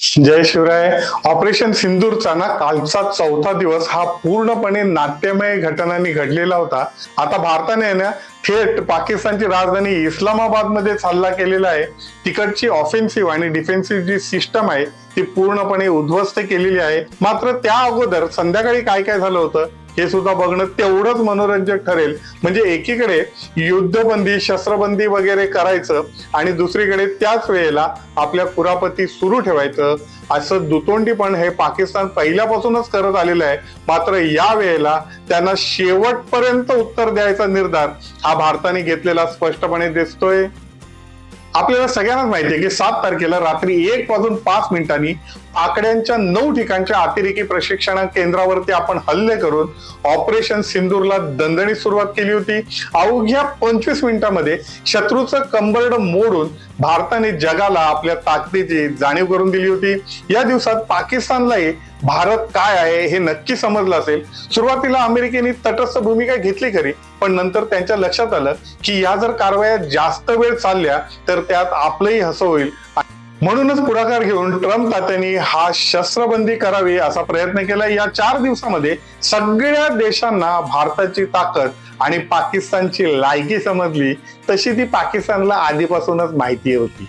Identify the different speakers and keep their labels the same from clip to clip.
Speaker 1: जय Shivray. Operation सिंदूरचा ना कालचा चौथा दिवस हा पूर्णपणे नाट्यमय घटनांनी घडलेला होता. आता भारताने आहे ना थेट पाकिस्तानची राजधानी इस्लामाबादमध्ये हल्ला केलेला आहे. तिकडची ऑफेन्सिव्ह आणि डिफेन्सिव्ह जी सिस्टम आहे ती पूर्णपणे उद्ध्वस्त केलेली आहे. मात्र त्या अगोदर संध्याकाळी काय काय झालं होतं? हे सुद्धा बघणं तेवढंच मनोरंजक ठरेल. म्हणजे एकीकडे युद्धबंदी शस्त्रबंदी वगैरे करायचं आणि दुसरीकडे त्याच वेळेला आपल्या कुरापती सुरू ठेवायचं. असं दुतोंडीपण हे पाकिस्तान पहिल्यापासूनच करत आलेलं आहे. मात्र या वेळेला त्यांना शेवटपर्यंत उत्तर द्यायचा निर्धार हा भारताने घेतलेला स्पष्टपणे दिसतोय. आपल्याला सगळ्यांनाच माहिती आहे की सात तारखेला रात्री एक वाजून पाच मिनिटांनी आकड्यांच्या नऊ ठिकाणच्या अतिरेकी प्रशिक्षण केंद्रावरती आपण हल्ले करून ऑपरेशन सिंदूरला दणदणीत सुरुवात केली होती. अवघ्या पंचवीस मिनिटांमध्ये शत्रूचं कंबरड मोडून भारताने जगाला आपल्या ताकदीची जाणीव करून दिली होती. या दिवसात पाकिस्तानलाही भारत काय आहे हे नक्की समजलं असेल. सुरुवातीला अमेरिकेने तटस्थ भूमिका घेतली खरी पण नंतर त्यांच्या लक्षात आलं की या जर कारवाया जास्त वेळ चालल्या तर त्यात आपलंही हसं होईल. म्हणूनच पुढाकार घेऊन ट्रम्प तात्यांनी हा शस्त्रबंदी करावी असा प्रयत्न केला. या चार दिवसामध्ये सगळ्या देशांना भारताची ताकद आणि पाकिस्तानची लायकी समजली. तशी ती पाकिस्तानला आधीपासूनच माहिती होती.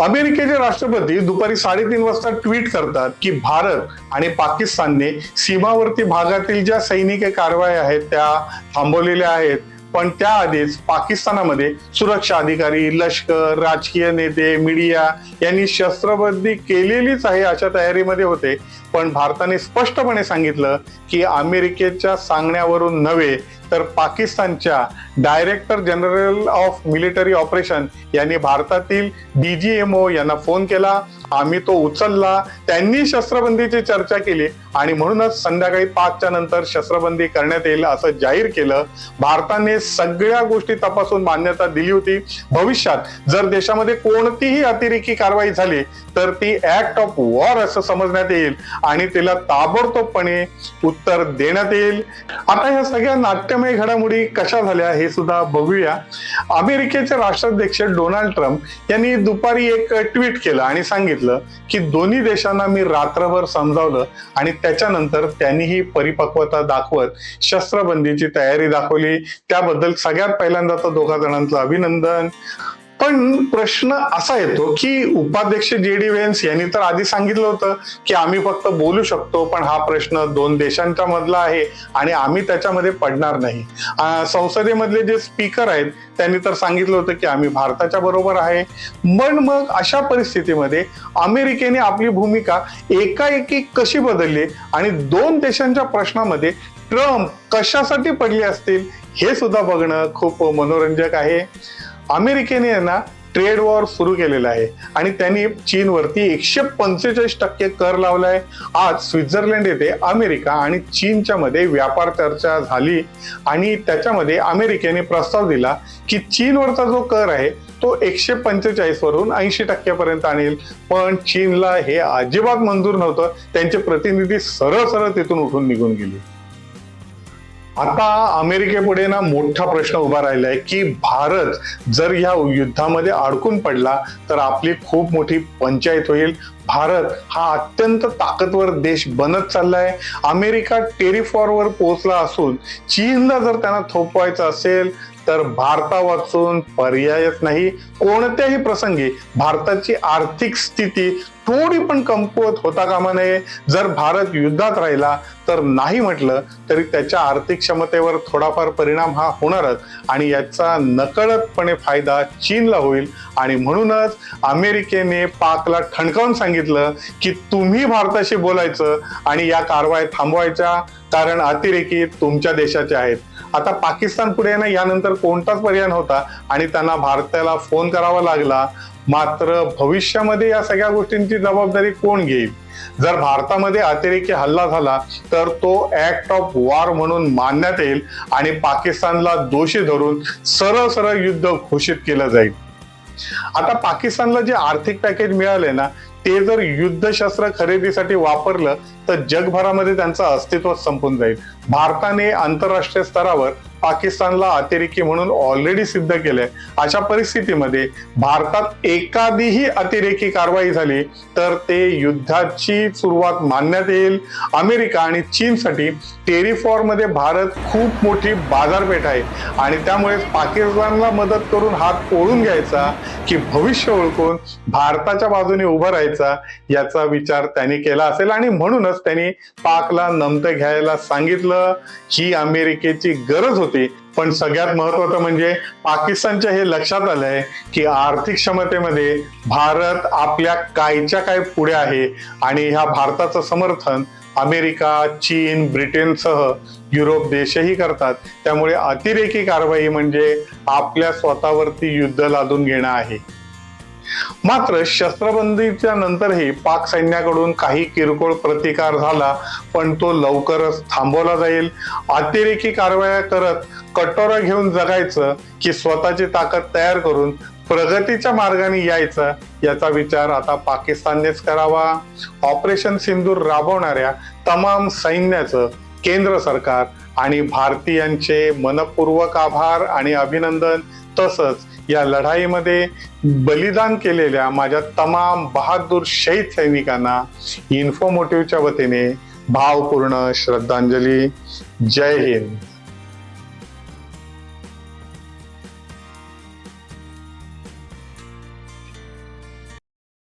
Speaker 1: अमेरिकेचे राष्ट्रपती दुपारी साडेतीन वाजता ट्विट करतात की भारत आणि पाकिस्तानने सीमावर्ती भागातील ज्या सैनिक कारवाया आहेत त्या थांबवलेल्या आहेत. पण त्याआधीच पाकिस्तानामध्ये सुरक्षा अधिकारी लष्कर राजकीय नेते मीडिया यांनी शस्त्रबंदी केलेलीच आहे अशा तयारीमध्ये होते. पण भारताने स्पष्टपणे सांगितलं की अमेरिकेच्या सांगण्यावरून नव्हे तर पाकिस्तानच्या director general of military operation यांनी भारतातील डीजीएमओ यांना फोन केला. आम्ही तो उचलला. त्यांनी शस्त्रबंदीची चर्चा केली आणि म्हणूनच संध्याकाळी पाचच्या नंतर शस्त्रबंदी करण्यात येईल असं जाहीर केलं. भारताने सगळ्या गोष्टी तपासून मान्यता दिली होती. भविष्यात जर देशामध्ये कोणतीही अतिरेकी कारवाई झाली तर ती ऍक्ट ऑफ वॉर असं समजण्यात येईल आणि तिला ताबडतोबपणे उत्तर देण्यात येईल. आता ह्या सगळ्या नाट्य नाट्यमय घडामोडी कशा झाल्या हे सुद्धा बघूया. अमेरिकेचे राष्ट्राध्यक्ष डोनाल्ड ट्रम्प यांनी दुपारी एक ट्विट केलं आणि सांगितलं की दोन्ही देशांना मी रात्रभर समजावलं आणि त्याच्यानंतर त्यांनीही परिपक्वता दाखवत शस्त्रबंदीची तयारी दाखवली. त्याबद्दल सगळ्यात पहिल्यांदा तर दोघा जणांचं अभिनंदन. पण प्रश्न असा येतो की उपाध्यक्ष जे डी वेन्स यांनी तर आधी सांगितलं होतं की आम्ही फक्त बोलू शकतो पण हा प्रश्न दोन देशांच्या मधला आहे आणि आम्ही त्याच्यामध्ये पडणार नाही. संसदेमधले जे स्पीकर आहेत त्यांनी तर सांगितलं होतं की आम्ही भारताच्या बरोबर आहे. पण मग अशा परिस्थितीमध्ये अमेरिकेने आपली भूमिका एकाएकी कशी बदलली आणि दोन देशांच्या प्रश्नामध्ये ट्रम्प कशासाठी पडले असतील हे सुद्धा बघणं खूप मनोरंजक आहे. अमेरिकेने यांना ट्रेड वॉर सुरू केलेला आहे. आणि त्यांनी चीनवरती एकशे पंचेचाळीस टक्के कर लावलाय आज स्वित्झर्लंड येथे अमेरिका आणि चीनच्या मध्ये व्यापार चर्चा झाली. आणि त्याच्यामध्ये अमेरिकेने प्रस्ताव दिला की चीनवरचा जो कर आहे तो एकशे पंचेचाळीस वरून ऐंशी टक्क्यापर्यंत आणेल. पण चीनला हे अजिबात मंजूर नव्हतं. त्यांचे प्रतिनिधी सरळ सरळ तिथून उठून निघून गेले. आता अमेरिकेपुढे ना मोठा प्रश्न उभा राहिलाय की भारत जर या युद्धामध्ये अडकून पडला तर आपली खूप मोठी पंचायत होईल. भारत हा अत्यंत ताकदवर देश बनत चाललाय. अमेरिका टेरिफॉरवर पोहोचला असून चीनला जर त्यांना थोपवायचं असेल तर भारता वाचून पर्यायच नाही. कोणत्याही प्रसंगी भारताची आर्थिक स्थिती थोडी पण कमकुवत होता कामा नये. जर भारत युद्धात राहिला तर नाही म्हटलं तरी त्याच्या आर्थिक क्षमतेवर थोडाफार परिणाम हा होणारच आणि याचा नकळतपणे फायदा चीनला होईल. आणि म्हणूनच अमेरिकेने पाकला ठणकावून सांगितलं की तुम्ही भारताशी बोलायचं आणि या कारवाई थांबवायच्या. कारण अतिरेकी तुमच्या देशाचे आहेत. आता पाकिस्तान पुढे ना यानंतर कोणताच पर्याय नव्हता आणि त्यांना भारताला फोन करावा लागला. मात्र भविष्यामध्ये या सगळ्या गोष्टींची जबाबदारी कोण घेईल? जर भारतामध्ये अतिरेकी हल्ला झाला तर तो ऍक्ट ऑफ वॉर म्हणून मानण्यात येईल आणि पाकिस्तानला दोषी धरून सरळ सरळ युद्ध घोषित केलं जाईल. आता पाकिस्तानला जे आर्थिक पॅकेज मिळाले ना ते जर युद्धशस्त्र खरेदीसाठी वापरलं तर जगभरामध्ये त्यांचं अस्तित्व संपून जाईल. भारताने आंतरराष्ट्रीय स्तरावर पाकिस्तानला अतिरेकी म्हणून ऑलरेडी सिद्ध केलंय. अशा परिस्थितीमध्ये भारतात एखादीही अतिरेकी कारवाई झाली तर ते युद्धाची सुरुवात मानण्यात येईल. अमेरिका आणि चीनसाठी टेरिफॉरमध्ये भारत खूप मोठी बाजारपेठ आहे. आणि त्यामुळे पाकिस्तानला मदत करून हात ओळून घ्यायचा की भविष्य ओळखून भारताच्या बाजूने उभं राहायचा याचा विचार त्यांनी केला असेल. आणि म्हणूनच त्यांनी पाकला नमतं घ्यायला सांगितलं. ही अमेरिकेची गरज होती. होती. पण सगळ्यात महत्वाचं म्हणजे पाकिस्तानच्या हे लक्षात आलंय की आर्थिक क्षमतेमध्ये भारत आपल्या कायच्या काय पुढे आहे आणि ह्या भारताचं समर्थन अमेरिका चीन ब्रिटनसह युरोप देशही करतात. त्यामुळे अतिरेकी कारवाई म्हणजे आपल्या स्वतःवरती युद्ध लादून घेणं आहे. मात्र शस्त्रबंदीच्या नंतरही पाक सैन्याकडून काही किरकोळ प्रतिकार झाला पण तो लवकरच थांबवला जाईल. अतिरेकी कारवाया करत कटोरा घेऊन जगायचं की स्वतःची ताकद तयार करून प्रगतीच्या मार्गाने यायचं याचा विचार आता पाकिस्ताननेच करावा. ऑपरेशन सिंदूर राबवणाऱ्या तमाम सैन्याचं केंद्र सरकार आणि भारतीयांचे मनपूर्वक आभार आणि अभिनंदन तसंच या लढाईमध्ये बलिदान केलेल्या माझ्या तमाम बहादूर शहीद सैनिकांना इन्फोमोटिव्हच्या वतीने भावपूर्ण श्रद्धांजली. जय हिंद.